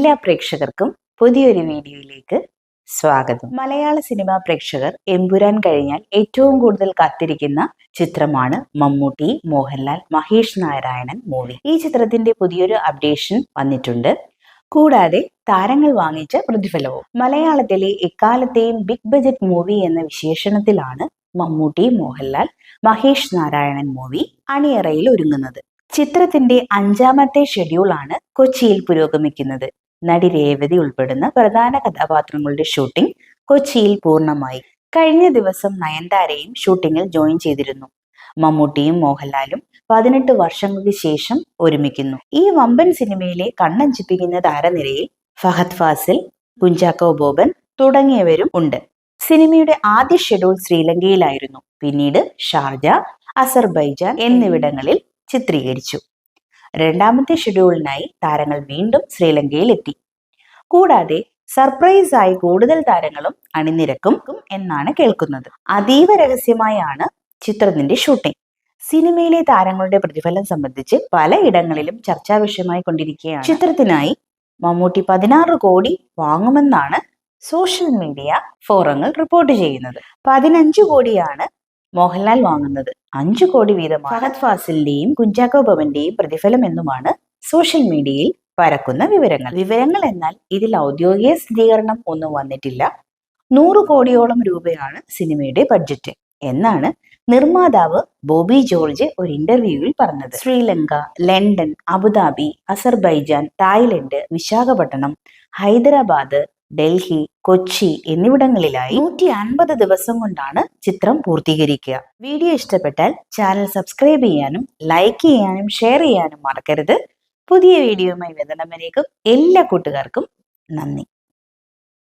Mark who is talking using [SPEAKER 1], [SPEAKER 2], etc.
[SPEAKER 1] എല്ലാ പ്രേക്ഷകർക്കും പുതിയൊരു വീഡിയോയിലേക്ക് സ്വാഗതം. മലയാള സിനിമാ പ്രേക്ഷകർ എമ്പുരാൻ കഴിഞ്ഞാൽ ഏറ്റവും കൂടുതൽ കാത്തിരിക്കുന്ന ചിത്രമാണ് മമ്മൂട്ടി മോഹൻലാൽ മഹേഷ് നാരായണൻ മൂവി ഈ ചിത്രത്തിന്റെ പുതിയൊരു അപ്ഡേഷൻ വന്നിട്ടുണ്ട്. കൂടാതെ താരങ്ങൾ വാങ്ങിച്ച പ്രതിഫലവും. മലയാളത്തിലെ എക്കാലത്തെയും ബിഗ് ബജറ്റ് മൂവി എന്ന വിശേഷണത്തിലാണ് മമ്മൂട്ടി മോഹൻലാൽ മഹേഷ് നാരായണൻ മൂവി അണിയറയിൽ ഒരുങ്ങുന്നത്. ചിത്രത്തിന്റെ അഞ്ചാമത്തെ ഷെഡ്യൂളാണ് കൊച്ചിയിൽ പുരോഗമിക്കുന്നത്. നടി രേവതി ഉൾപ്പെടുന്ന പ്രധാന കഥാപാത്രങ്ങളുടെ ഷൂട്ടിംഗ് കൊച്ചിയിൽ പൂർണമായി. കഴിഞ്ഞ ദിവസം നയൻതാരയും ഷൂട്ടിങ്ങിൽ ജോയിൻ ചെയ്തിരുന്നു. മമ്മൂട്ടിയും മോഹൻലാലും പതിനെട്ട് വർഷങ്ങൾക്ക് ശേഷം ഒരുമിക്കുന്നു. ഈ വമ്പൻ സിനിമയിലെ കണ്ണഞ്ചിപ്പിക്കുന്ന താരനിരയിൽ ഫഹദ് ഫാസിൽ കുഞ്ചാക്കോ ബോബൻ തുടങ്ങിയവരും ഉണ്ട്. സിനിമയുടെ ആദ്യ ഷെഡ്യൂൾ ശ്രീലങ്കയിലായിരുന്നു. പിന്നീട് ഷാർജ അസർബൈജാൻ എന്നിവിടങ്ങളിൽ ചിത്രീകരിച്ചു. രണ്ടാമത്തെ ഷെഡ്യൂളിനായി താരങ്ങൾ വീണ്ടും ശ്രീലങ്കയിൽ എത്തി കൂടാതെ സർപ്രൈസ് ആയി കൂടുതൽ താരങ്ങളും അണിനിരക്കും എന്നാണ് കേൾക്കുന്നത്. അതീവ രഹസ്യമായാണ് ചിത്രത്തിന്റെ ഷൂട്ടിംഗ്. സിനിമയിലെ താരങ്ങളുടെ പ്രതിഫലം സംബന്ധിച്ച് പലയിടങ്ങളിലും ചർച്ചാ വിഷയമായി കൊണ്ടിരിക്കുകയാണ്. ചിത്രത്തിനായി മമ്മൂട്ടി പതിനാറ് കോടി വാങ്ങുമെന്നാണ് സോഷ്യൽ മീഡിയ ഫോറങ്ങൾ റിപ്പോർട്ട് ചെയ്യുന്നത്. പതിനഞ്ച് കോടിയാണ് മോഹൻലാൽ വാങ്ങുന്നത്. അഞ്ചു കോടി വീതം ഫഹദ് ഫാസിലിന്റെയും കുഞ്ചാക്കോ ബവന്റെയും പ്രതിഫലം എന്നുമാണ് സോഷ്യൽ മീഡിയയിൽ പരക്കുന്ന വിവരങ്ങൾ. വിവരങ്ങൾ എന്നാൽ ഇതിൽ ഔദ്യോഗിക സ്ഥിരീകരണം ഒന്നും വന്നിട്ടില്ല. നൂറ് കോടിയോളം രൂപയാണ് സിനിമയുടെ ബഡ്ജറ്റ് എന്നാണ് നിർമ്മാതാവ് ബോബി ജോർജ് ഒരു ഇന്റർവ്യൂവിൽ പറഞ്ഞത്. Sri Lanka London Abu Dhabi Azerbaijan Thailand Visakhapatnam Hyderabad Delhi Kochi എന്നിവിടങ്ങളിലായി നൂറ്റി അൻപത് ദിവസം കൊണ്ടാണ് ചിത്രം പൂർത്തീകരിക്കുക. വീഡിയോ ഇഷ്ടപ്പെട്ടാൽ ചാനൽ സബ്സ്ക്രൈബ് ചെയ്യാനും ലൈക്ക് ചെയ്യാനും ഷെയർ ചെയ്യാനും മറക്കരുത്. പുതിയ വീഡിയോയുമായി വരുന്നവരേക്കും എല്ലാ കൂട്ടുകാർക്കും നന്ദി.